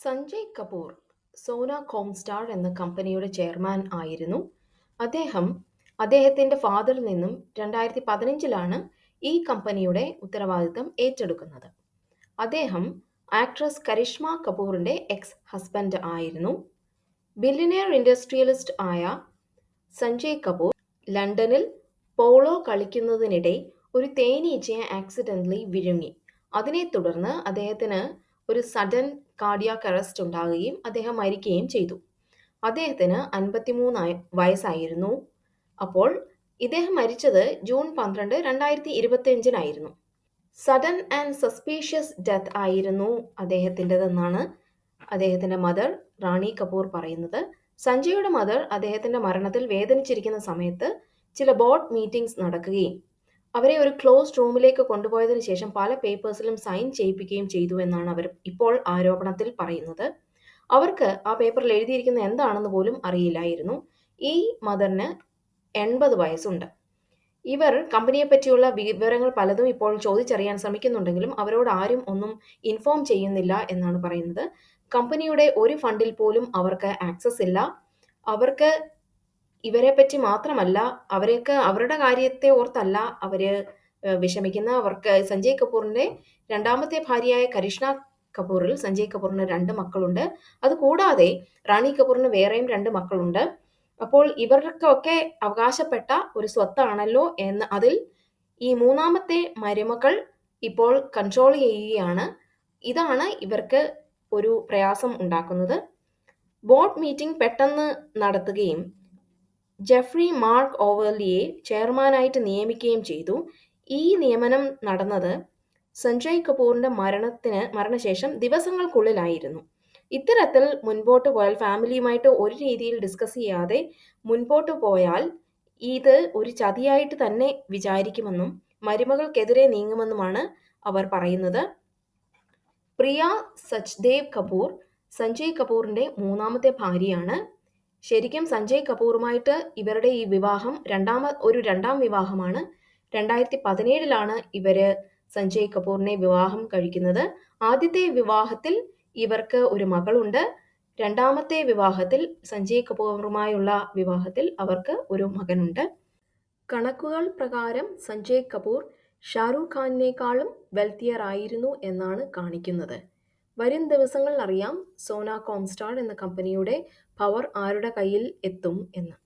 സഞ്ജയ് കപൂർ സോന കോംസ്റ്റാർ എന്ന കമ്പനിയുടെ ചെയർമാൻ ആയിരുന്നു. അദ്ദേഹം അദ്ദേഹത്തിന്റെ ഫാദറിൽ നിന്നും രണ്ടായിരത്തി പതിനഞ്ചിലാണ് ഈ കമ്പനിയുടെ ഉത്തരവാദിത്തം ഏറ്റെടുക്കുന്നത്. അദ്ദേഹം ആക്ട്രസ് കരിഷ്മ കപൂറിന്റെ എക്സ് ഹസ്ബൻഡ് ആയിരുന്നു. ബില്ലിനിയർ ഇൻഡസ്ട്രിയലിസ്റ്റ് ആയ സഞ്ജയ് കപൂർ ലണ്ടനിൽ പോളോ കളിക്കുന്നതിനിടെ ഒരു തേനീച്ചയെ ആക്സിഡന്റലി വിഴുങ്ങി. അതിനെ തുടർന്ന് അദ്ദേഹത്തിന് ഒരു സഡൻ കാർഡിയാക് അറസ്റ്റ് ഉണ്ടാകുകയും അദ്ദേഹം മരിക്കുകയും ചെയ്തു. അദ്ദേഹത്തിന് അൻപത്തിമൂന്ന് വയസ്സായിരുന്നു. അപ്പോൾ ഇദ്ദേഹം മരിച്ചത് ജൂൺ പന്ത്രണ്ട് രണ്ടായിരത്തി ഇരുപത്തിയഞ്ചിനായിരുന്നു സഡൻ ആൻഡ് സസ്പീഷ്യസ് ഡെത്ത് ആയിരുന്നു അദ്ദേഹത്തിന്റെതെന്നാണ് അദ്ദേഹത്തിന്റെ മദർ റാണി കപൂർ പറയുന്നത്. സഞ്ജയുടെ മദർ അദ്ദേഹത്തിന്റെ മരണത്തിൽ വേദനിച്ചിരിക്കുന്ന സമയത്ത് ചില ബോർഡ് മീറ്റിംഗ്സ് നടക്കുകയും അവരെ ഒരു ക്ലോസ്ഡ് റൂമിലേക്ക് കൊണ്ടുപോയതിനു ശേഷം പല പേപ്പേഴ്സിലും സൈൻ ചെയ്യിപ്പിക്കുകയും ചെയ്തു എന്നാണ് അവർ ഇപ്പോൾ ആരോപണത്തിൽ പറയുന്നത്. അവർക്ക് ആ പേപ്പറിൽ എഴുതിയിരിക്കുന്ന എന്താണെന്ന് പോലും അറിയില്ലായിരുന്നു. ഈ മദറിന് എൺപത് വയസ്സുണ്ട്. ഇവർ കമ്പനിയെ പറ്റിയുള്ള വിവരങ്ങൾ പലതും ഇപ്പോൾ ചോദിച്ചറിയാൻ ശ്രമിക്കുന്നുണ്ടെങ്കിലും അവരോട് ആരും ഒന്നും ഇൻഫോം ചെയ്യുന്നില്ല എന്നാണ് പറയുന്നത്. കമ്പനിയുടെ ഒരു ഫണ്ടിൽ പോലും അവർക്ക് ആക്സസ് ഇല്ല. അവർക്ക് ഇവരെ പറ്റി മാത്രമല്ല അവരെയൊക്കെ അവരുടെ കാര്യത്തെ ഓർത്തല്ല അവർ വിഷമിക്കുന്ന. അവർക്ക് സഞ്ജയ് കപൂറിന്റെ രണ്ടാമത്തെ ഭാര്യയായ കരിഷ്ണ കപൂറിൽ സഞ്ജയ് കപൂറിന് രണ്ട് മക്കളുണ്ട്. അതുകൂടാതെ റാണി കപൂറിന് വേറെയും രണ്ട് മക്കളുണ്ട്. അപ്പോൾ ഇവർക്കൊക്കെ അവകാശപ്പെട്ട ഒരു സ്വത്താണല്ലോ എന്ന് അതിൽ ഈ മൂന്നാമത്തെ മരുമകൾ ഇപ്പോൾ കൺട്രോൾ ചെയ്യുകയാണ്. ഇതാണ് ഇവർക്ക് ഒരു പ്രയാസം ഉണ്ടാക്കുന്നത്. ബോർഡ് മീറ്റിംഗ് പെട്ടെന്ന് നടത്തുകയും ജെഫ്രി മാർക്ക് ഓവർലിയെ ചെയർമാനായിട്ട് നിയമിക്കുകയും ചെയ്തു. ഈ നിയമനം നടന്നത് സഞ്ജയ് കപൂറിന്റെ മരണത്തിന് മരണശേഷം ദിവസങ്ങൾക്കുള്ളിലായിരുന്നു. ഇത്തരത്തിൽ മുൻപോട്ട് പോയാൽ ഫാമിലിയുമായിട്ട് ഒരു രീതിയിൽ ഡിസ്കസ് ചെയ്യാതെ മുൻപോട്ട് പോയാൽ ഇത് ഒരു ചതിയായിട്ട് തന്നെ വിചാരിക്കുമെന്നും മരുമകൾക്കെതിരെ നീങ്ങുമെന്നുമാണ് അവർ പറയുന്നത്. പ്രിയ സച്ദേവ് കപൂർ സഞ്ജയ് കപൂറിന്റെ മൂന്നാമത്തെ ഭാര്യയാണ്. ശരിക്കും സഞ്ജയ് കപൂറുമായിട്ട് ഇവരുടെ ഈ വിവാഹം രണ്ടാമ ഒരു രണ്ടാം വിവാഹമാണ്. രണ്ടായിരത്തി പതിനേഴിലാണ് ഇവർ സഞ്ജയ് കപൂറിനെ വിവാഹം കഴിക്കുന്നത്. ആദ്യത്തെ വിവാഹത്തിൽ ഇവർക്ക് ഒരു മകളുണ്ട്. രണ്ടാമത്തെ വിവാഹത്തിൽ സഞ്ജയ് കപൂറുമായുള്ള വിവാഹത്തിൽ അവർക്ക് ഒരു മകനുണ്ട്. കണക്കുകൾ പ്രകാരം സഞ്ജയ് കപൂർ ഷാറൂഖ് ഖാനിനേക്കാളും വെൽത്തിയർ ആയിരുന്നു എന്നാണ് കാണിക്കുന്നത്. വരും ദിവസങ്ങളിൽ അറിയാം സോന കോംസ്റ്റാർ എന്ന കമ്പനിയുടെ പവർ ആരുടെ കയ്യിൽ എത്തും എന്ന്.